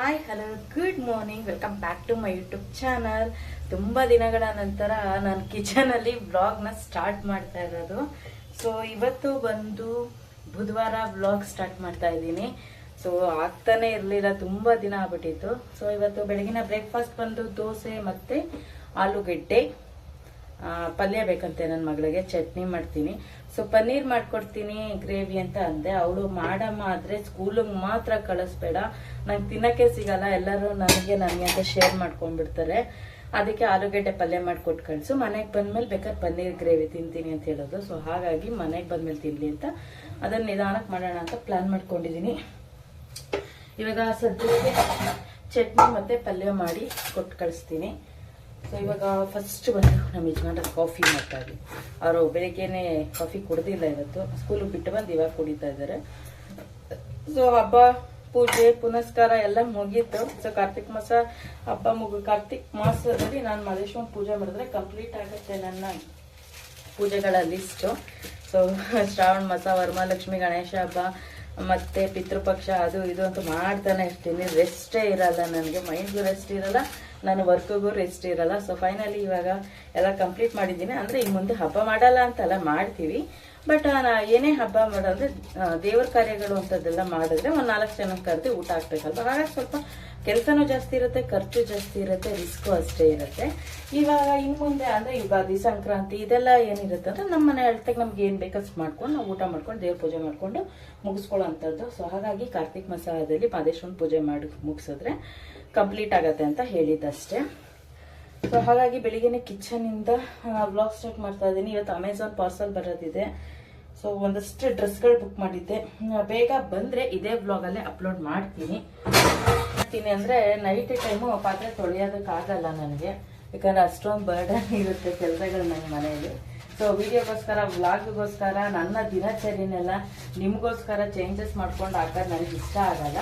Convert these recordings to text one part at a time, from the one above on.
Hi hello good morning welcome back to my YouTube channel ತುಂಬ ದಿನಗಳ ನಂತರ ನಾನು ಕಿಚನಲ್ಲಿ ವ್ಲಾಗ್ನ ಸ್ಟಾರ್ಟ್ ಮಾಡ್ತಾ ಇರೋದು. ಸೊ ಇವತ್ತು ಬಂದು ಬುಧವಾರ ವ್ಲಾಗ್ ಸ್ಟಾರ್ಟ್ ಮಾಡ್ತಾ ಇದ್ದೀನಿ. ಸೊ ಆಗ್ತಾನೆ ಇರಲಿಲ್ಲ, ತುಂಬ ದಿನ ಆಗ್ಬಿಟ್ಟಿತ್ತು. ಸೊ ಇವತ್ತು ಬೆಳಗಿನ ಬ್ರೇಕ್ಫಾಸ್ಟ್ ಬಂದು ದೋಸೆ ಮತ್ತು ಆಲೂಗಡ್ಡೆ ಪಲ್ಯ ಬೇಕಂತೆ ನನ್ನ ಮಗಳಿಗೆ. ಚಟ್ನಿ ಮಾಡ್ತೀನಿ. ಸೊ ಪನ್ನೀರ್ ಮಾಡ್ಕೊಡ್ತೀನಿ, ಗ್ರೇವಿ ಅಂತ ಅಂದೆ. ಅವಳು ಮಾಡಮ್ಮ ಆದ್ರೆ ಸ್ಕೂಲಿಗೆ ಮಾತ್ರ ಕಳಿಸ್ಬೇಡ. ನಂಗೆ ತಿನ್ನಕ್ಕೆ ಸಿಗಲ್ಲ, ಎಲ್ಲರೂ ನನಗೆ ನನಗೆ ಅಂತ ಶೇರ್ ಮಾಡ್ಕೊಂಡ್ಬಿಡ್ತಾರೆ. ಅದಕ್ಕೆ ಆಲೂಗಡ್ಡೆ ಪಲ್ಯ ಮಾಡ್ಕೊಟ್ಟು ಕಳಿಸು. ಮನೆಗೆ ಬಂದ್ಮೇಲೆ ಬೇಕಾದ್ರೆ ಪನ್ನೀರ್ ಗ್ರೇವಿ ತಿಂತೀನಿ ಅಂತ ಹೇಳೋದು. ಸೊ ಹಾಗಾಗಿ ಮನೆಗೆ ಬಂದ್ಮೇಲೆ ತಿನ್ನಲಿ ಅಂತ ಅದನ್ನು ನಿಧಾನಕ್ಕೆ ಮಾಡೋಣ ಅಂತ ಪ್ಲಾನ್ ಮಾಡ್ಕೊಂಡಿದ್ದೀನಿ ಇವಾಗ ಸದ್ಯಕ್ಕೆ ಚಟ್ನಿ ಮತ್ತು ಪಲ್ಯ ಮಾಡಿ ಕೊಟ್ಟು ಕಳಿಸ್ತೀನಿ. ಸೊ ಇವಾಗ ಫಸ್ಟ್ ಬಂದು ನಮ್ಮ ಯಜಮಾನ್ರ ಕಾಫಿ ಮಾಡ್ತಾರೆ ಅವರು ಬೆಳಿಗ್ಗೆನೆ ಕಾಫಿ ಕುಡ್ದಿಲ್ಲ ಇವತ್ತು. ಸ್ಕೂಲಿಗೆ ಬಿಟ್ಟು ಬಂದು ಇವಾಗ ಕುಡಿತಾ ಇದ್ದಾರೆ. ಸೊ ಹಬ್ಬ ಪೂಜೆ, ಪುನಸ್ಕಾರ ಎಲ್ಲ ಮುಗೀತು. ಸೊ ಕಾರ್ತಿಕ್ ಮಾಸ, ಹಬ್ಬ ಮುಗಿ, ಕಾರ್ತಿಕ್ ಮಾಸದಲ್ಲಿ ನಾನು ಮಹದೇಶ್ವರ ಪೂಜೆ ಮಾಡಿದ್ರೆ ಕಂಪ್ಲೀಟ್ ಆಗುತ್ತೆ ನನ್ನ ಪೂಜೆಗಳ ಲಿಸ್ಟು ಸೊ ಶ್ರಾವಣ ಮಾಸ, ವರಮಹಾಲಕ್ಷ್ಮಿ, ಗಣೇಶ ಹಬ್ಬ, ಮತ್ತೆ ಪಿತೃಪಕ್ಷ, ಅದು ಇದು ಅಂತ ಮಾಡ್ತಾನೆ ಇರ್ತೀನಿ. ರೆಸ್ಟೇ ಇರಲ್ಲ ನನಗೆ. ಮೈಂಡ್ಗೂ ರೆಸ್ಟ್ ಇರಲ್ಲ. ನಾನು ವರ್ಕ್ಗೂ ರೆಸ್ಟ್ ಇರಲ್ಲ. ಸೊ ಫೈನಲಿ ಇವಾಗ ಎಲ್ಲ ಕಂಪ್ಲೀಟ್ ಮಾಡಿದ್ದೀನಿ. ಅಂದರೆ ಇನ್ನು ಮುಂದೆ ಹಬ್ಬ ಮಾಡಲ್ಲ ಅಂತೆಲ್ಲ ಮಾಡ್ತೀವಿ. ಬಟ್ ಏನೇ ಹಬ್ಬ ಮಾಡೋದ್ರೆ ದೇವ್ರ ಕಾರ್ಯಗಳು ಅಂಥದ್ದೆಲ್ಲ ಮಾಡಿದ್ರೆ ಒಂದು ನಾಲ್ಕು ಜನ ಕರೆದು ಊಟ ಹಾಕ್ಬೇಕಲ್ವ? ಹಾಗಾಗಿ ಸ್ವಲ್ಪ ಕೆಲಸನೂ ಜಾಸ್ತಿ ಇರುತ್ತೆ, ಖರ್ಚು ಜಾಸ್ತಿ ಇರುತ್ತೆ ರಿಸ್ಕು ಅಷ್ಟೇ ಇರುತ್ತೆ. ಇವಾಗ ಇನ್ನು ಮುಂದೆ ಅಂದರೆ ಯುಗಾದಿ ಸಂಕ್ರಾಂತಿ ಇದೆಲ್ಲ ಏನಿರುತ್ತೆ ಅಂದರೆ ನಮ್ಮ ಮನೆ ಅಳ್ತೆಗೆ ನಮ್ಗೆ ಏನು ಬೇಕಷ್ಟು ಮಾಡ್ಕೊಂಡು ನಾವು ಊಟ ಮಾಡ್ಕೊಂಡು ದೇವ್ರ ಪೂಜೆ ಮಾಡಿಕೊಂಡು ಮುಗಿಸ್ಕೊಳ್ಳೋ ಅಂಥದ್ದು. ಸೊ ಹಾಗಾಗಿ ಕಾರ್ತಿಕ್ ಮಾಸದಲ್ಲಿ ಮಾದೇಶ್ವರನ ಪೂಜೆ ಮಾಡಿ, ಮುಗಿಸಿದ್ರೆ. ಕಂಪ್ಲೀಟ್ ಆಗತ್ತೆ ಅಂತ ಹೇಳಿದ್ದಷ್ಟೇ. ಸೊ ಹಾಗಾಗಿ ಬೆಳಿಗ್ಗೆನೆ ಕಿಚನಿಂದ ವ್ಲಾಗ್ ಸ್ಟಾರ್ಟ್ ಮಾಡ್ತಾ ಇದ್ದೀನಿ. ಇವತ್ತು ಅಮೆಝಾನ್ ಪಾರ್ಸಲ್ ಬರೋದಿದೆ. ಸೊ ಒಂದಷ್ಟು ಡ್ರೆಸ್ಗಳು ಬುಕ್ ಮಾಡಿದ್ದೆ. ಬೇಗ ಬಂದರೆ ಇದೇ ವ್ಲಾಗಲ್ಲೇ ಅಪ್ಲೋಡ್ ಮಾಡ್ತೀನಿ. ಮಾಡ್ತೀನಿ ಅಂದರೆ ನೈಟ್ ಟೈಮು ಪಾತ್ರೆ ತೊಳೆಯೋದಕ್ಕಾಗಲ್ಲ ನನಗೆ. ಯಾಕಂದ್ರೆ ಅಷ್ಟೊಂದು ಬರ್ಡನ್ ಇರುತ್ತೆ ಕೆಲಸಗಳು ನನ್ನ ಮನೆಯಲ್ಲಿ. ಸೊ ವಿಡಿಯೋಗೋಸ್ಕರ ವ್ಲಾಗ್ಗೋಸ್ಕರ ನನ್ನ ದಿನಚರಿನೆಲ್ಲ ನಿಮಗೋಸ್ಕರ ಚೇಂಜಸ್ ಮಾಡ್ಕೊಂಡು ಹಾಕೋದು ನನಗೆ ಇಷ್ಟ ಆಗಲ್ಲ.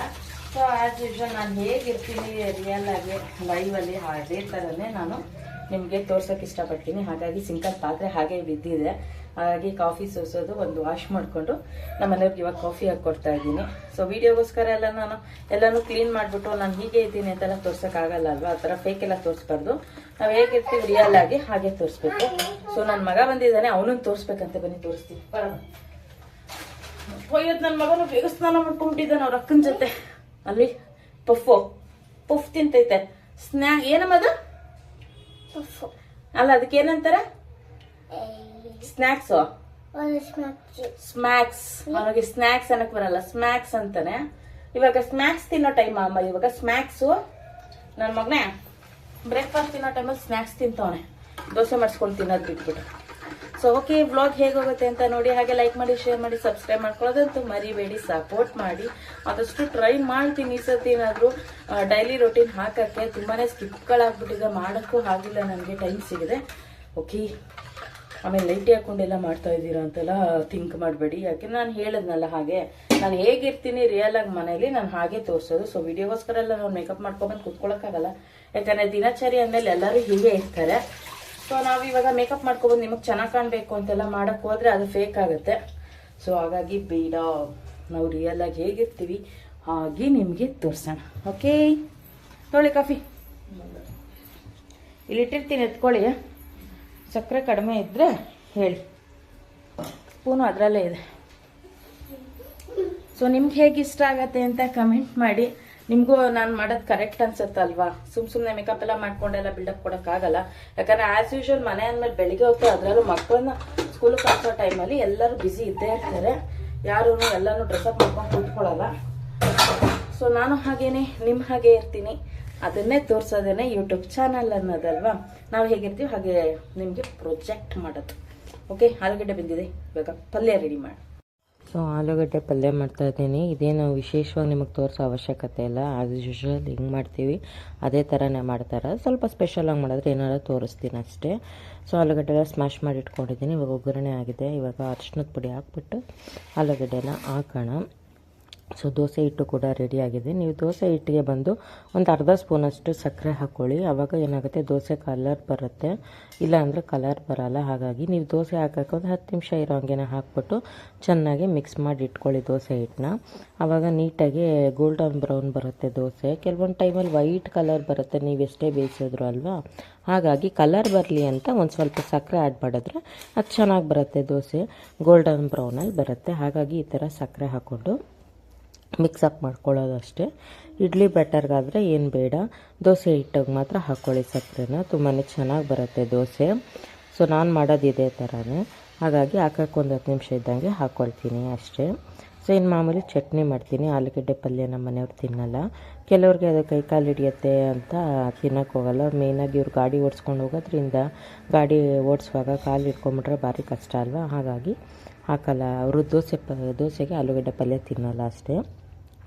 ಸೊ ಆ್ಯಸ್ ಯೂಶ್ವಲ್ ನಾನು ಹೇಗಿರ್ತೀನಿ ರಿಯಲ್ ಆಗಿ ಲೈವಲ್ಲಿ ಅದೇ ಥರನೇ ನಾನು ನಿಮಗೆ ತೋರ್ಸೋಕೆ ಇಷ್ಟಪಡ್ತೀನಿ. ಹಾಗಾಗಿ ಸಿಂಕಲ್ ಪಾತ್ರೆ ಹಾಗೆ ಬಿದ್ದಿದೆ. ಹಾಗಾಗಿ ಕಾಫಿ ಸೋಸೋದು ಒಂದು ವಾಶ್ ಮಾಡಿಕೊಂಡು ನಮ್ಮ ಮನೆಯವ್ರಿಗೆ ಇವಾಗ ಕಾಫಿ ಹಾಕಿ ಕೊಡ್ತಾ ಇದ್ದೀನಿ. ಸೊ ವಿಡಿಯೋಗೋಸ್ಕರ ಎಲ್ಲ ನಾನು ಎಲ್ಲನೂ ಕ್ಲೀನ್ ಮಾಡಿಬಿಟ್ಟು ನಾನು ಹೀಗೆ ಇದ್ದೀನಿ ಅಂತೆಲ್ಲ ತೋರ್ಸೋಕ್ಕಾಗಲ್ಲ ಅಲ್ವಾ? ಆ ಥರ ಫೇಕ್ ಎಲ್ಲ ತೋರಿಸ್ಬಾರ್ದು. ನಾವು ಹೇಗಿರ್ತೀವಿ ರಿಯಲ್ ಆಗಿ ಹಾಗೆ ತೋರಿಸ್ಬೇಕು. ಸೊ ನನ್ನ ಮಗ ಬಂದಿದ್ದಾನೆ, ಅವನನ್ನು ತೋರಿಸ್ಬೇಕಂತ ಬನ್ನಿ, ತೋರಿಸ್ತೀನಿ. ಬರೋಣ. ಹೋಯ್ತು ನನ್ನ ಮಗನು ಬೇಗ ಸ್ನಾನ ಮಾಡ್ಕೊಂಡ್ಬಿಟ್ಟಿದ್ದಾನೆ ಅವ್ರ ಅಕ್ಕನ ಜೊತೆ. ಅಲ್ಲಿ ಪಫು. ಪಫ್ ತಿಂತೈತೆ. ಸ್ನ್ಯಾ ಏನಮ್ಮದು? ಅಲ್ಲ ಅದಕ್ಕೆ ಏನಂತಾರೆ? ಸ್ನ್ಯಾಕ್ಸು. ಸ್ಮ್ಯಾಕ್ಸ್ ಅವ್ರಿಗೆ ಸ್ನ್ಯಾಕ್ಸ್ ಅನ್ನಕ್ ಬರಲ್ಲ ಸ್ಮ್ಯಾಕ್ಸ್ ಅಂತಾನೆ. ಇವಾಗ ಸ್ನ್ಯಾಕ್ಸ್ ತಿನ್ನೋ ಟೈಮ್ ಅಮ್ಮ ಇವಾಗ ಸ್ನ್ಯಾಕ್ಸು. ನನ್ನ ಮಗನೇ ಬ್ರೇಕ್ಫಾಸ್ಟ್ ತಿನ್ನೋ ಟೈಮಲ್ಲಿ ಸ್ನ್ಯಾಕ್ಸ್ ತಿಂತವನೆ. ದೋಸೆ ಮಾಡಿಸ್ಕೊಂಡು ತಿನ್ನೋದು ಬಿಟ್ಬಿಟ್ಟು ಸೊ ಓಕೆ ಬ್ಲಾಗ್ ಹೇಗೋಗುತ್ತೆ ಅಂತ ನೋಡಿ, ಹಾಗೆ ಲೈಕ್ ಮಾಡಿ ಶೇರ್ ಮಾಡಿ ಸಬ್ಸ್ಕ್ರೈಬ್ ಮಾಡ್ಕೊಳ್ಳೋದಂತೂ ಮರಿಬೇಡಿ ಸಪೋರ್ಟ್ ಮಾಡಿ. ಆದಷ್ಟು ಟ್ರೈ ಮಾಡ್ತೀನಿ ಈ ಸರ್ತಿ ಏನಾದರೂ ಡೈಲಿ ರೊಟೀನ್ ಹಾಕೋಕ್ಕೆ. ತುಂಬಾ ಸ್ಕಿಪ್ಗಳಾಗ್ಬಿಟ್ಟಿದೆ ಮಾಡೋಕ್ಕೂ ಆಗಿಲ್ಲ, ನನಗೆ ಟೈಮ್ ಸಿಗಿದೆ. ಓಕೆ ಆಮೇಲೆ ಲೈಟಿ ಹಾಕೊಂಡೆಲ್ಲ ಮಾಡ್ತಾ ಇದ್ದೀರಾ ಅಂತೆಲ್ಲ ಥಿಂಕ್ ಮಾಡಬೇಡಿ. ಯಾಕೆ, ನಾನು ಹೇಳಿದ್ನಲ್ಲ ಹಾಗೆ. ನಾನು ಹೇಗಿರ್ತೀನಿ ರಿಯಲ್ ಆಗಿ ಮನೇಲಿ, ನಾನು ಹಾಗೆ ತೋರಿಸೋದು. ಸೊ ವಿಡಿಯೋಗೋಸ್ಕರ ಎಲ್ಲ ನಾವು ಮೇಕಪ್ ಮಾಡ್ಕೊಂಬಂದು ಕುತ್ಕೊಳ್ಳೋಕ್ಕಾಗಲ್ಲ ಯಾಕಂದರೆ ದಿನಚರಿ ಅಂದಮೇಲೆ ಎಲ್ಲರೂ ಹೀಗೆ ಇರ್ತಾರೆ. ಸೊ ನಾವು ಇವಾಗ ಮೇಕಪ್ ಮಾಡ್ಕೊಬೋದು ನಿಮಗೆ ಚೆನ್ನಾಗಿ ಕಾಣಬೇಕು ಅಂತೆಲ್ಲ ಮಾಡಕ್ಕೆ ಹೋದ್ರೆ ಅದು ಫೇಕ್ ಆಗುತ್ತೆ. ಸೊ ಹಾಗಾಗಿ ಬೇಡ. ನಾವು ರಿಯಲ್ ಆಗಿ ಹೇಗಿರ್ತೀವಿ, ಹಾಗೆ ನಿಮಗೆ ತೋರಿಸೋಣ. ಓಕೆ ತೊಳಿ ಕಾಫಿ. ಇಲ್ಲಿ ಇಟ್ಟಿರ್ತೀನಿ, ಎತ್ಕೊಳ್ಳಿ. ಸಕ್ಕರೆ ಕಡಿಮೆ ಇದ್ದರೆ ಹೇಳಿ. ಸ್ಪೂನು ಅದರಲ್ಲೇ ಇದೆ. ಸೊ ನಿಮ್ಗೆ ಹೇಗೆ ಇಷ್ಟ ಆಗತ್ತೆ ಅಂತ ಕಮೆಂಟ್ ಮಾಡಿ. ನಿಮಗೂ ನಾನು ಮಾಡೋದು ಕರೆಕ್ಟ್ ಅನ್ಸುತ್ತಲ್ವಾ? ಸುಮ್ ಸುಮ್ಮನೆ ಮೇಕಪ್ ಎಲ್ಲ ಮಾಡ್ಕೊಂಡೆಲ್ಲ ಬಿಲ್ಡಪ್ ಕೊಡೋಕ್ಕಾಗಲ್ಲ ಯಾಕಂದ್ರೆ ಆ್ಯಸ್ ಯೂಶುವಲ್ ಮನೆ ಅಂದಮೇಲೆ ಬೆಳಿಗ್ಗೆ ಹೊತ್ತು ಅದರಲ್ಲೂ ಮಕ್ಕಳನ್ನ ಸ್ಕೂಲಿಗೆ ಕಳಿಸೋ ಟೈಮಲ್ಲಿ ಎಲ್ಲರೂ ಬ್ಯುಸಿ ಇದ್ದೇ ಇರ್ತಾರೆ. ಯಾರೂ ಎಲ್ಲನೂ ಡ್ರೆಸ್ಅಪ್ ಮಾಡ್ಕೊಂಡು ಕೂತ್ಕೊಳ್ಳಲ್ಲ. ಸೊ ನಾನು ಹಾಗೇನೆ ನಿಮ್ಮ ಹಾಗೆ ಇರ್ತೀನಿ. ಅದನ್ನೇ ತೋರಿಸೋದೇನೆ ಯೂಟ್ಯೂಬ್ ಚಾನಲ್ ಅನ್ನೋದಲ್ವಾ? ನಾವು ಹೇಗಿರ್ತೀವಿ ಹಾಗೆ ನಿಮಗೆ ಪ್ರೊಜೆಕ್ಟ್ ಮಾಡೋದು. ಓಕೆ ಆಲೂಗಡ್ಡೆ ಬಂದಿದೆ. ಇವಾಗ ಪಲ್ಯ ರೆಡಿ ಮಾಡಿ. ಸೊ ಆಲೂಗಡ್ಡೆ ಪಲ್ಯ ಮಾಡ್ತಾ ಇದ್ದೀನಿ. ಇದೇನು ವಿಶೇಷವಾಗಿ ನಿಮಗೆ ತೋರಿಸೋ ಅವಶ್ಯಕತೆ ಇಲ್ಲ. ಆ್ಯಸ್ ಯೂಶ್ವಲ್ ಹಿಂಗೆ ಮಾಡ್ತೀವಿ. ಅದೇ ಥರನೇ ಮಾಡ್ತಾರೆ. ಸ್ವಲ್ಪ ಸ್ಪೆಷಲಾಗಿ ಮಾಡಿದ್ರೆ ಏನಾದ್ರು ತೋರಿಸ್ತೀನಿ ಅಷ್ಟೇ. ಸೊ ಆಲೂಗಡ್ಡೆ ಎಲ್ಲ ಸ್ಮ್ಯಾಶ್ ಮಾಡಿ ಇಟ್ಕೊಂಡಿದ್ದೀನಿ. ಇವಾಗ ಒಗ್ಗರಣೆ ಆಗಿದೆ. ಇವಾಗ ಅರ್ಶಿನದ ಪುಡಿ ಹಾಕ್ಬಿಟ್ಟು ಆಲೂಗಡ್ಡೆನ ಹಾಕೋಣ. ಸೊ ದೋಸೆ ಹಿಟ್ಟು ಕೂಡ ರೆಡಿಯಾಗಿದೆ ನೀವು ದೋಸೆ ಹಿಟ್ಟಿಗೆ ಬಂದು ಒಂದು ಅರ್ಧ ಸ್ಪೂನಷ್ಟು ಸಕ್ಕರೆ ಹಾಕ್ಕೊಳ್ಳಿ ಆವಾಗ ಏನಾಗುತ್ತೆ? ದೋಸೆ ಕಲರ್ ಬರುತ್ತೆ. ಇಲ್ಲ ಅಂದರೆ ಕಲರ್ ಬರಲ್ಲ. ಹಾಗಾಗಿ ನೀವು ದೋಸೆ ಹಾಕೋಕೆ ಒಂದು ಹತ್ತು ನಿಮಿಷ ಇರೋ ಹಂಗೆನ ಹಾಕ್ಬಿಟ್ಟು ಚೆನ್ನಾಗಿ ಮಿಕ್ಸ್ ಮಾಡಿ ಇಟ್ಕೊಳ್ಳಿ ದೋಸೆ ಹಿಟ್ಟನ್ನ. ಆವಾಗ ನೀಟಾಗಿ ಗೋಲ್ಡನ್ ಬ್ರೌನ್ ಬರುತ್ತೆ ದೋಸೆ. ಕೆಲವೊಂದು ಟೈಮಲ್ಲಿ ವೈಟ್ ಕಲರ್ ಬರುತ್ತೆ. ನೀವು ಎಷ್ಟೇ ಬೇಯಿಸಿದ್ರು ಅಲ್ವಾ? ಹಾಗಾಗಿ ಕಲರ್ ಬರಲಿ ಅಂತ ಒಂದು ಸ್ವಲ್ಪ ಸಕ್ಕರೆ ಆ್ಯಡ್ ಮಾಡಿದ್ರೆ ಅದು ಚೆನ್ನಾಗಿ ಬರುತ್ತೆ ದೋಸೆ. ಗೋಲ್ಡನ್ ಬ್ರೌನಲ್ಲಿ ಬರುತ್ತೆ. ಹಾಗಾಗಿ ಈ ಥರ ಸಕ್ಕರೆ ಹಾಕ್ಕೊಂಡು ಮಿಕ್ಸಪ್ ಮಾಡ್ಕೊಳ್ಳೋದು ಅಷ್ಟೇ ಇಡ್ಲಿ ಬ್ಯಾಟರ್ಗಾದರೆ ಏನು ಬೇಡ. ದೋಸೆ ಹಿಟ್ಟಿಗೆ ಮಾತ್ರ ಹಾಕ್ಕೊಳ್ಳಿ ಸಕ್ಕರೆನ. ತುಂಬಾ ಚೆನ್ನಾಗಿ ಬರುತ್ತೆ ದೋಸೆ. ಸೊ ನಾನು ಮಾಡೋದು ಇದೇ ಥರನೇ ಹಾಗಾಗಿ ಹಾಕೋಕ್ಕೊಂದು ಹತ್ತು ನಿಮಿಷ ಇದ್ದಂಗೆ ಹಾಕ್ಕೊಳ್ತೀನಿ ಅಷ್ಟೇ. ಸೊ ಇನ್ನು ಮಾಮೂಲಿ ಚಟ್ನಿ ಮಾಡ್ತೀನಿ. ಆಲೂಗಡ್ಡೆ ಪಲ್ಯ ನಮ್ಮ ಮನೆಯವ್ರು ತಿನ್ನಲ್ಲ. ಕೆಲವ್ರಿಗೆ ಅದು ಕೈ ಕಾಲು ಹಿಡಿಯುತ್ತೆ ಅಂತ ತಿನ್ನಕ್ಕೆ ಹೋಗಲ್ಲ. ಮೇಯ್ನಾಗಿ ಇವ್ರು ಗಾಡಿ ಓಡಿಸ್ಕೊಂಡು ಹೋಗೋದ್ರಿಂದ ಗಾಡಿ ಓಡಿಸುವಾಗ ಕಾಲು ಹಿಡ್ಕೊಂಬಿಟ್ರೆ ಭಾರಿ ಕಷ್ಟ ಅಲ್ವಾ? ಹಾಗಾಗಿ ಹಾಕಲ್ಲ. ಅವರು ದೋಸೆ ಪ, ದೋಸೆಗೆ ಆಲೂಗಡ್ಡೆ ಪಲ್ಯ ತಿನ್ನಲ್ಲ ಅಷ್ಟೇ.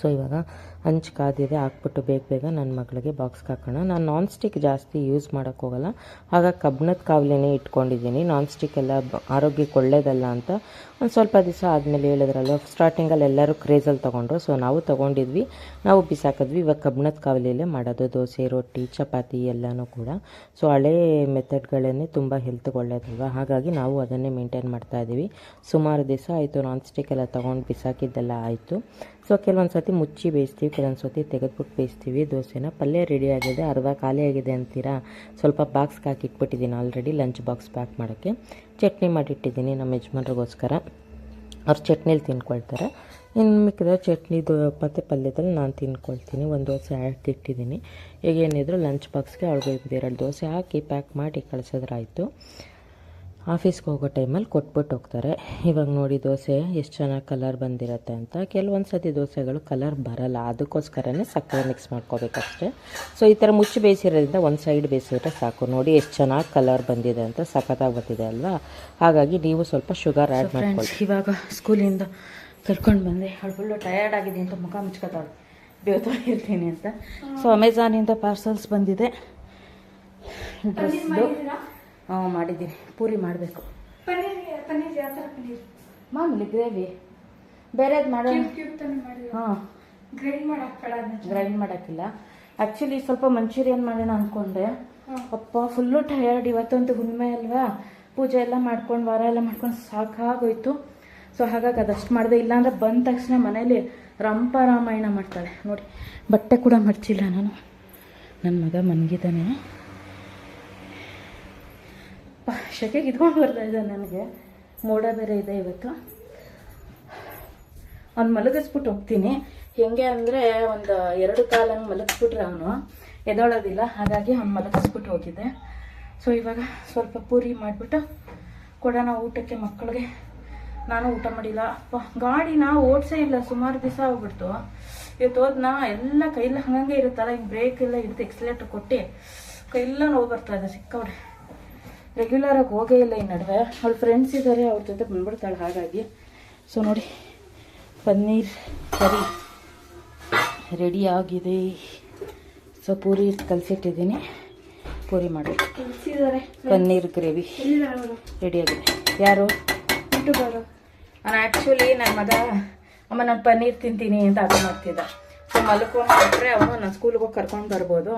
ಸೊ ಇವಾಗ ಹಂಚು ಕಾದಿದೆ, ಹಾಕ್ಬಿಟ್ಟು ಬೇಗ ಬೇಗ ನನ್ನ ಮಗಳಿಗೆ ಬಾಕ್ಸ್ಗೆ ಹಾಕೋಣ. ನಾನು ನಾನ್ ಸ್ಟಿಕ್ ಜಾಸ್ತಿ ಯೂಸ್ ಮಾಡೋಕ್ಕೆ ಹೋಗಲ್ಲ. ಹಾಗಾಗಿ ಕಬ್ಬಿಣದ ಕಾವಲಿನೇ ಇಟ್ಕೊಂಡಿದ್ದೀನಿ. ನಾನ್ ಸ್ಟಿಕ್ ಎಲ್ಲ ಆರೋಗ್ಯಕ್ಕೆ ಒಳ್ಳೇದಲ್ಲ ಅಂತ ಒಂದು ಸ್ವಲ್ಪ ದಿವಸ ಆದಮೇಲೆ ಹೇಳಿದ್ರಲ್ಲ ಸ್ಟಾರ್ಟಿಂಗಲ್ಲಿ ಎಲ್ಲರೂ ಕ್ರೇಜಲ್ಲಿ ತೊಗೊಂಡ್ರು. ಸೊ ನಾವು ತೊಗೊಂಡಿದ್ವಿ. ನಾವು ಬಿಸಾಕಿದ್ವಿ. ಇವಾಗ ಕಬ್ಬಿಣದ ಕಾವಲಿಯಲ್ಲೇ ಮಾಡೋದು, ದೋಸೆ, ರೊಟ್ಟಿ, ಚಪಾತಿ ಎಲ್ಲನೂ ಕೂಡ. ಸೊ ಹಳೆ ಮೆಥಡ್ಗಳನ್ನೇ ತುಂಬ ಹೆಲ್ತ್ಗೆ ಒಳ್ಳೇದಲ್ವ? ಹಾಗಾಗಿ ನಾವು ಅದನ್ನೇ ಮೇಂಟೈನ್ ಮಾಡ್ತಾ ಇದ್ದೀವಿ ಸುಮಾರು ದಿವಸ ಆಯಿತು ನಾನ್ ಸ್ಟಿಕ್ ಎಲ್ಲ ತೊಗೊಂಡು ಬಿಸಾಕಿದ್ದೆಲ್ಲ ಆಯಿತು. ಸೊ ಕೆಲವೊಂದು ಸತಿ ಮುಚ್ಚಿ ಬೇಯಿಸ್ತೀವಿ ಕೆಲವೊಂದು ಸರ್ತಿ ತೆಗೆದ್ಬಿಟ್ಟು ಬೇಯಿಸ್ತೀವಿ. ದೋಸೆನ ಪಲ್ಯ ರೆಡಿ ಆಗಿದೆ, ಅರ್ಧ ಖಾಲಿ ಆಗಿದೆ ಅಂತೀರಾ? ಸ್ವಲ್ಪ ಬಾಕ್ಸ್ಗೆ ಹಾಕಿ ಇಟ್ಬಿಟ್ಟಿದ್ದೀನಿ ಆಲ್ರೆಡಿ ಲಂಚ್ ಬಾಕ್ಸ್ ಪ್ಯಾಕ್ ಮಾಡೋಕ್ಕೆ. ಚಟ್ನಿ ಮಾಡಿಟ್ಟಿದ್ದೀನಿ ನಮ್ಮ ಯಜಮಾನ್ರಿಗೋಸ್ಕರ. ಅವ್ರು ಚಟ್ನಿಲಿ ತಿನ್ಕೊಳ್ತಾರೆ. ಇನ್ನು ಮಿಕ್ಕಿದ ಚಟ್ನಿದು ಮತ್ತು ಪಲ್ಯದಲ್ಲಿ ನಾನು ತಿನ್ಕೊಳ್ತೀನಿ. ಒಂದು ದೋಸೆ ಹಾಕಿಟ್ಟಿದ್ದೀನಿ ಈಗ ಏನಿದ್ರು ಲಂಚ್ ಬಾಕ್ಸ್ಗೆ ಅವ್ಳಿಗೆ ಒಂದು ಎರಡು ದೋಸೆ ಹಾಕಿ ಪ್ಯಾಕ್ ಮಾಡಿ ಕಳಿಸಿದ್ರಾಯ್ತು. ಆಫೀಸ್ಗೆ ಹೋಗೋ ಟೈಮಲ್ಲಿ ಕೊಟ್ಬಿಟ್ಟು ಹೋಗ್ತಾರೆ. ಇವಾಗ ನೋಡಿ ದೋಸೆ ಎಷ್ಟು ಚೆನ್ನಾಗಿ ಕಲರ್ ಬಂದಿರತ್ತೆ ಅಂತ. ಕೆಲವೊಂದು ಸತಿ ದೋಸೆಗಳು ಕಲರ್ ಬರಲ್ಲ. ಅದಕ್ಕೋಸ್ಕರನೇ ಸಕ್ಕರೆ ಮಿಕ್ಸ್ ಮಾಡ್ಕೋಬೇಕಷ್ಟೇ. ಸೊ ಈ ಥರ ಮುಚ್ಚಿ ಬೇಯಿಸಿರೋದ್ರಿಂದ ಒಂದು ಸೈಡ್ ಬೇಯಿಸಿದ್ರೆ ಸಾಕು. ನೋಡಿ ಎಷ್ಟು ಚೆನ್ನಾಗಿ ಕಲರ್ ಬಂದಿದೆ ಅಂತ. ಸಖತ್ತಾಗಿ ಬರ್ತಿದೆ ಅಲ್ವಾ? ಹಾಗಾಗಿ ನೀವು ಸ್ವಲ್ಪ ಶುಗರ್ ಆ್ಯಡ್ ಮಾಡ್ಕೊಳ್ಳಿ. ಇವಾಗ ಸ್ಕೂಲಿಂದ ಕರ್ಕೊಂಡು ಬಂದೆ. ಅವಳು ಫುಲ್ಲು ಟಯರ್ಡ್ ಆಗಿದೆ ಅಂತ ಮುಖ ಮುಚ್ಕೋತಾಳೆ ಬೇವ್ತಾ ಇರ್ತೀನಿ ಅಂತ. ಸೊ ಅಮೆಝಾನಿಂದ ಪಾರ್ಸಲ್ಸ್ ಬಂದಿದೆ. ಡ್ರೆಸ್ದು ಮಾಡಿದ್ದೀನಿ. ಪೂರಿ ಮಾಡಬೇಕು. ಮಾಮೂಲಿ ಗ್ರೇವಿ. ಬೇರೆದು ಮಾಡೋಣ ಹಾಂ ಗ್ರೈಂಡ್ ಮಾಡೋಕ್ಕಿಲ್ಲ. ಆ್ಯಕ್ಚುಲಿ ಸ್ವಲ್ಪ ಮಂಚೂರಿಯನ್ ಮಾಡೋಣ ಅಂದ್ಕೊಂಡೆ ಅಪ್ಪ ಫುಲ್ಲು ಟಯರ್ಡ್ ಇವತ್ತಂತೂ ಹುಣ್ಣಿಮೆ ಅಲ್ವಾ? ಪೂಜೆ ಎಲ್ಲ ಮಾಡ್ಕೊಂಡು ವಾರ ಎಲ್ಲ ಮಾಡ್ಕೊಂಡು ಸಾಕಾಗೋಯ್ತು. ಸೊ ಹಾಗಾಗಿ ಅದಷ್ಟು ಮಾಡಿದೆ. ಇಲ್ಲಾಂದ್ರೆ ಬಂದ ತಕ್ಷಣ ಮನೇಲಿ ರಂಪ ರಾಮಾಯಣ ಮಾಡ್ತಾಳೆ. ನೋಡಿ ಬಟ್ಟೆ ಕೂಡ ಮರ್ಚಿಲ್ಲ ನಾನು. ನನ್ನ ಮಗ ಮನ್ಗಿದ್ದಾನೆ ಶೆಕೆಗೆ ಇದ್ಕೊಂಡು ಬರ್ತಾ ಇದೆ ನನಗೆ. ಮೋಡ ಬೇರೆ ಇದೆ ಇವತ್ತು. ಅವ್ನು ಮಲಗಿಸ್ಬಿಟ್ಟು ಹೋಗ್ತೀನಿ. ಹೆಂಗೆ ಅಂದರೆ ಒಂದು ಎರಡು ಕಾಲಂಗೆ ಮಲಗಿಸ್ಬಿಟ್ರೆ ಅವನು ಎದೊಳೋದಿಲ್ಲ. ಹಾಗಾಗಿ ಅವ್ನು ಮಲಗಿಸ್ಬಿಟ್ಟು ಹೋಗಿದ್ದೆ ಸೊ ಇವಾಗ ಸ್ವಲ್ಪ ಪೂರಿ ಮಾಡಿಬಿಟ್ಟು ಕೊಡೋಣ ಊಟಕ್ಕೆ ಮಕ್ಕಳಿಗೆ. ನಾನು ಊಟ ಮಾಡಿಲ್ಲ. ಅಪ್ಪ ಗಾಡಿನ ಓಡಿಸೇ ಇಲ್ಲ. ಸುಮಾರು ದಿವಸ ಆಗ್ಬಿಡ್ತು. ಇವತ್ತು ಹೋದ್ನ? ಎಲ್ಲ ಕೈಲ್ಲ ಹಂಗಂಗೆ ಇರುತ್ತಲ್ಲ, ಹಿಂಗೆ ಬ್ರೇಕ್ ಎಲ್ಲ ಹಿಡಿದು ಎಕ್ಸಲೇಟರ್ ಕೊಟ್ಟು ಕೈಲ್ಲ ನೋವು ಬರ್ತಾ ಇದೆ ಸಿಕ್ಕವ್ರೆ ರೆಗ್ಯುಲರ್ ಆಗಿ ಹೋಗೇ ಇಲ್ಲ ಈ ನಡುವೆ. ಅವ್ರ ಫ್ರೆಂಡ್ಸ್ ಇದ್ದಾರೆ ಅವ್ರ ಜೊತೆ ಬಂದ್ಬಿಡ್ತಾಳೆ ಹಾಗಾಗಿ. ಸೊ ನೋಡಿ ಪನ್ನೀರ್ ಕರಿ ರೆಡಿ ಆಗಿದೆ. ಸೊ ಪೂರಿ ಕಲಸಿಟ್ಟಿದ್ದೀನಿ. ಪೂರಿ ಮಾಡಬೇಕು. ಕಳ್ಸಿದಾರೆ ಪನ್ನೀರ್ ಗ್ರೇವಿ ರೆಡಿ ಆಗಿದೆ. ರೆಡಿಯಾಗಿದೆ ಯಾರು ಯೂಟ್ಯೂಬರು ನಾನು ಆ್ಯಕ್ಚುಲಿ ನನ್ನ ಮಗ ಅಮ್ಮ ನಾನು ಪನ್ನೀರ್ ತಿಂತೀನಿ ಅಂತ ಅದು ಮಾಡ್ತಿದ್ದ. ಸೊ ಮಲ್ಕೊಂಡ್ರೆ ಅವನು ನಾನು ಸ್ಕೂಲ್ಗೆ ಹೋಗಿ ಕರ್ಕೊಂಡು ಬರ್ಬೋದು.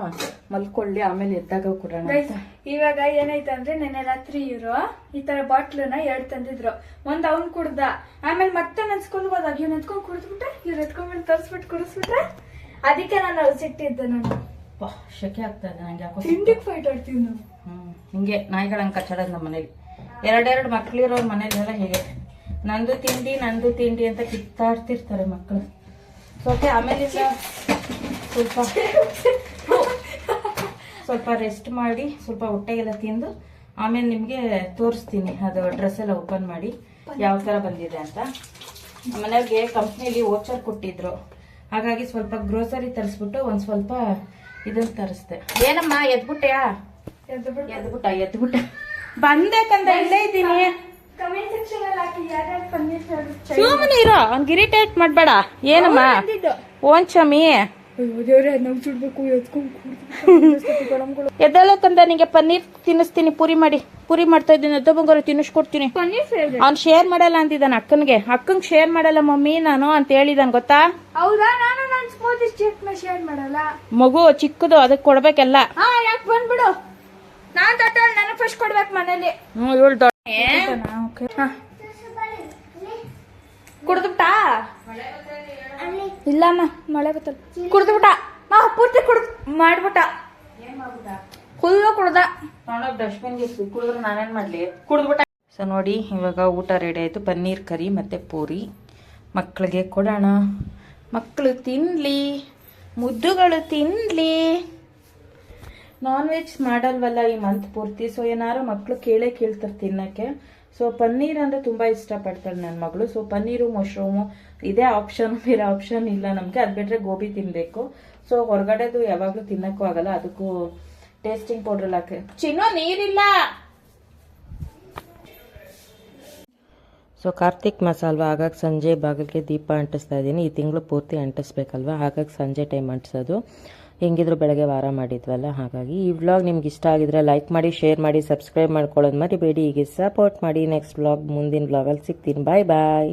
ಮಲ್ಕೊಳ್ಳಿ ಆಮೇಲೆ ಎದ್ದಾಗ ಕೊಡೋಣ ಗೈಸ್ ಇವಾಗ ಏನಾಯ್ತು ಅಂದ್ರೆ ನೆನ್ನೆ ರಾತ್ರಿ ಇವರು ಈ ತರ ಬಾಟ್ಲನ್ನ ಎರಡು ತಂದಿದ್ರು. ಒಂದ್ ಅವ್ನ್ ಕುಡ್ದ. ಆಮೇಲೆ ಮತ್ತೆ ನನ್ ಸ್ಕೂಲ್ಗೆ ಹೋದಾಗ ಇವ್ನ ಎತ್ಕೊಂಡ್ ಕುಡಿದ್ಬಿಟ್ಟೆ ಇವ್ರು ಎತ್ಕೊಂಡ್ಬಿಟ್ಟು ತರ್ಸ್ಬಿಟ್ಟು ಕುಡಿಸ್ಬಿಟ್ರೆ ಅದಕ್ಕೆ ನಾನು ಸಿಟ್ಟಿದ್ದೆ ನಾನು. ಅಪ್ಪ, ಆಗ್ತದೆ ನಂಗೆ ಯಾಕೋ ತಿಂಡಿಗೆ ಫೈಟ್ ಆಡ್ತೀವಿ ನಾವು. ಹ್ಮ್ ಹಿಂಗೆ ನಾಯಿಗಳಂಗೆ ಕಚ್ಚಾಡೋದು ನಮ್ಮ ಮನೇಲಿ. ಎರಡೆರಡು ಮಕ್ಳಿರೋರ್ ಮನೇಲೆಲ್ಲ ಹೇಗೆ. ನಂದು ತಿಂಡಿ ನಂದು ತಿಂಡಿ ಅಂತ ಕಿತ್ತಾಡ್ತಿರ್ತಾರೆ ಮಕ್ಕಳು ಓಕೆ ಆಮೇಲೆ ಸ್ವಲ್ಪ ಸ್ವಲ್ಪ ರೆಸ್ಟ್ ಮಾಡಿ ಸ್ವಲ್ಪ ಹೊಟ್ಟೆಗೆಲ್ಲ ತಿಂದು ಆಮೇಲೆ ನಿಮಗೆ ತೋರಿಸ್ತೀನಿ ಅದು ಡ್ರೆಸ್ ಎಲ್ಲ ಓಪನ್ ಮಾಡಿ ಯಾವ ಥರ ಬಂದಿದೆ ಅಂತ. ಮನೆಯವ್ರಿಗೆ ಕಂಪ್ನಿಲಿ ಓಚರ್ ಕೊಟ್ಟಿದ್ರು. ಹಾಗಾಗಿ ಸ್ವಲ್ಪ ಗ್ರೋಸರಿ ತರಿಸ್ಬಿಟ್ಟು ಒಂದು ಸ್ವಲ್ಪ ಇದನ್ನು ತರಿಸ್ದೆ. ಏನಮ್ಮ ಎದ್ಬಿಟ್ಟೆಯಾ ಎದ್ಬಿಟ್ಟು ಎದ್ಬಿಟ್ಟ ಎದ್ಬಿಟ್ಟ ಬಂದೆ ಕಂದ ಇಲ್ಲೇ ಇದ್ದೀನಿ. ಕಮೆಂಟ್ ಸೆಕ್ಷನ್ ಅಲ್ಲಿ ಹಾಕಿ ಯಾರ್ಯಾರು ಪನ್ನೀರ್ ಸುಮ್ಮನೆ ಇರೋ ಅವ್ನಿಗೆ ಇರಿಟೇಟ್ ಮಾಡಬೇಡ. ಏನಮ್ಮ? ಓನ್ ಎತ್ಕೊಂಡು ಎದ್ದಲ್ಲ ಕಂದ ನಿಂಗೆ ಪನ್ನೀರ್ ತಿನ್ನಿಸ್ತೀನಿ ಪೂರಿ ಮಾಡಿ. ಪುರಿ ಮಾಡ್ತಾ ಇದ್ದೀನಿ ಎದ್ದ ಬಂಗಾರ ತಿನ್ನಿಸ್ಕೊಡ್ತೀನಿ. ಅವ್ನು ಶೇರ್ ಮಾಡಲ್ಲ ಅಂತಿದ್ದಾನೆ ಅಕ್ಕನ್ಗೆ. ಅಕ್ಕಂಗೆ ಶೇರ್ ಮಾಡಲ್ಲ ಮಮ್ಮಿ ನಾನು ಅಂತ ಹೇಳಿದಾನೆ ಗೊತ್ತಾ? ಹೌದಾ? ನಾನು ನನ್ನ ಸ್ಮೂತಿ ಸ್ಟೇಟ್ನ ಶೇರ್ ಮಾಡಲ್ಲ. ಮಗು ಚಿಕ್ಕದು ಅದಕ್ಕೆ ಕೊಡ್ಬೇಕೆಲ್ಲ. ಯಾಕೆ ಬಂದ್ಬಿಡು. ನಾನ್ ತಾತ ನನಗೆ ಫಸ್ಟ್ ಕೊಡ್ಬೇಕು ಮನೇಲಿ. ಹ್ಞೂ ಇವಳು ದೊಡ್ಡ ಕುಡ್ದುಬಿಟ್ಟಾ? ಇಲ್ಲಮ್ಮ ಮಳೆ ಬತ್ತಲ್ಲ. ಕುಡ್ದುಬಿಟ್ಟ. ಮಾ ಪೂರ್ತಿ ಕುಡ್ದು ಮಾಡ್ಬಿಟ್ಟ. ಫುಲ್ಲು ಕುಡ್ದ. ಡಸ್ಟ್ಬಿನ್ಗೆ ಕುಡಿದ್ರೆ ನಾನೇನು ಮಾಡಲಿ ಕುಡಿದ್ಬಿಟ್ಟ ಸೊ ನೋಡಿ ಇವಾಗ ಊಟ ರೆಡಿ ಆಯಿತು. ಪನ್ನೀರ್ ಕರಿ ಮತ್ತು ಪೂರಿ. ಮಕ್ಕಳಿಗೆ ಕೊಡೋಣ. ಮಕ್ಕಳು ತಿನ್ನಲಿ ಮುದ್ದುಗಳು ತಿನ್ನಲಿ ನಾನ್ ವೆಜ್ ಮಾಡಲ್ವಲ್ಲ ಈ ಮಂತ್ ಪೂರ್ತಿ? ಸೊ ಏನಾರು ಮಕ್ಕಳು ಕೇಳೇ ಕೇಳ್ತಾರೆ ತಿನ್ನಕ್ಕೆ. ಸೊ ಪನ್ನೀರ್ ಅಂದರೆ ತುಂಬ ಇಷ್ಟಪಡ್ತಾಳೆ ನನ್ನ ಮಗಳು. ಸೊ ಪನ್ನೀರು ಮಶ್ರೂಮು ಇದೇ ಆಪ್ಷನ್ ಬೇರೆ ಆಪ್ಷನ್ ಇಲ್ಲ ನಮಗೆ. ಅದು ಬಿಟ್ಟರೆ ಗೋಬಿ ತಿನ್ನಬೇಕು ಸೊ ಹೊರಗಡೆದು ಯಾವಾಗಲೂ ತಿನ್ನಕ್ಕೂ ಆಗಲ್ಲ. ಅದಕ್ಕೂ ಟೇಸ್ಟಿಂಗ್ ಪೌಡ್ರ್ ಹಾಕಿ ಚಿನ್ನೋ, ನೀರಿಲ್ಲ! ಸೊ ಕಾರ್ತಿಕ್ ಮಾಸ ಅಲ್ವಾ ಹಾಗಾಗಿ ಸಂಜೆ ಬಾಗಿಲಿಗೆ ದೀಪ ಅಂಟಿಸ್ತಾ ಇದ್ದೀನಿ. ಈ ತಿಂಗಳು ಪೂರ್ತಿ ಅಂಟಿಸ್ಬೇಕಲ್ವ? ಹಾಗಾಗಿ ಸಂಜೆ ಟೈಮ್ ಅಂಟಿಸೋದು. ಹೆಂಗಿದ್ರು ಬೆಳಗ್ಗೆ ವಾರ ಮಾಡಿದ್ವಲ್ಲ, ಹಾಗಾಗಿ ಈ ವ್ಲಾಗ್ ನಿಮ್ಗೆ ಇಷ್ಟ ಆಗಿದ್ರೆ ಲೈಕ್ ಮಾಡಿ ಶೇರ್ ಮಾಡಿ ಸಬ್ಸ್ಕ್ರೈಬ್ ಮಾಡ್ಕೊಳ್ಳೋದು ಮರಿಬೇಡಿ. ಹೀಗೆ ಸಪೋರ್ಟ್ ಮಾಡಿ ನೆಕ್ಸ್ಟ್ ವ್ಲಾಗ್ ಮುಂದಿನ ವ್ಲಾಗಲ್ಲಿ ಸಿಗ್ತೀನಿ. ಬಾಯ್ ಬಾಯ್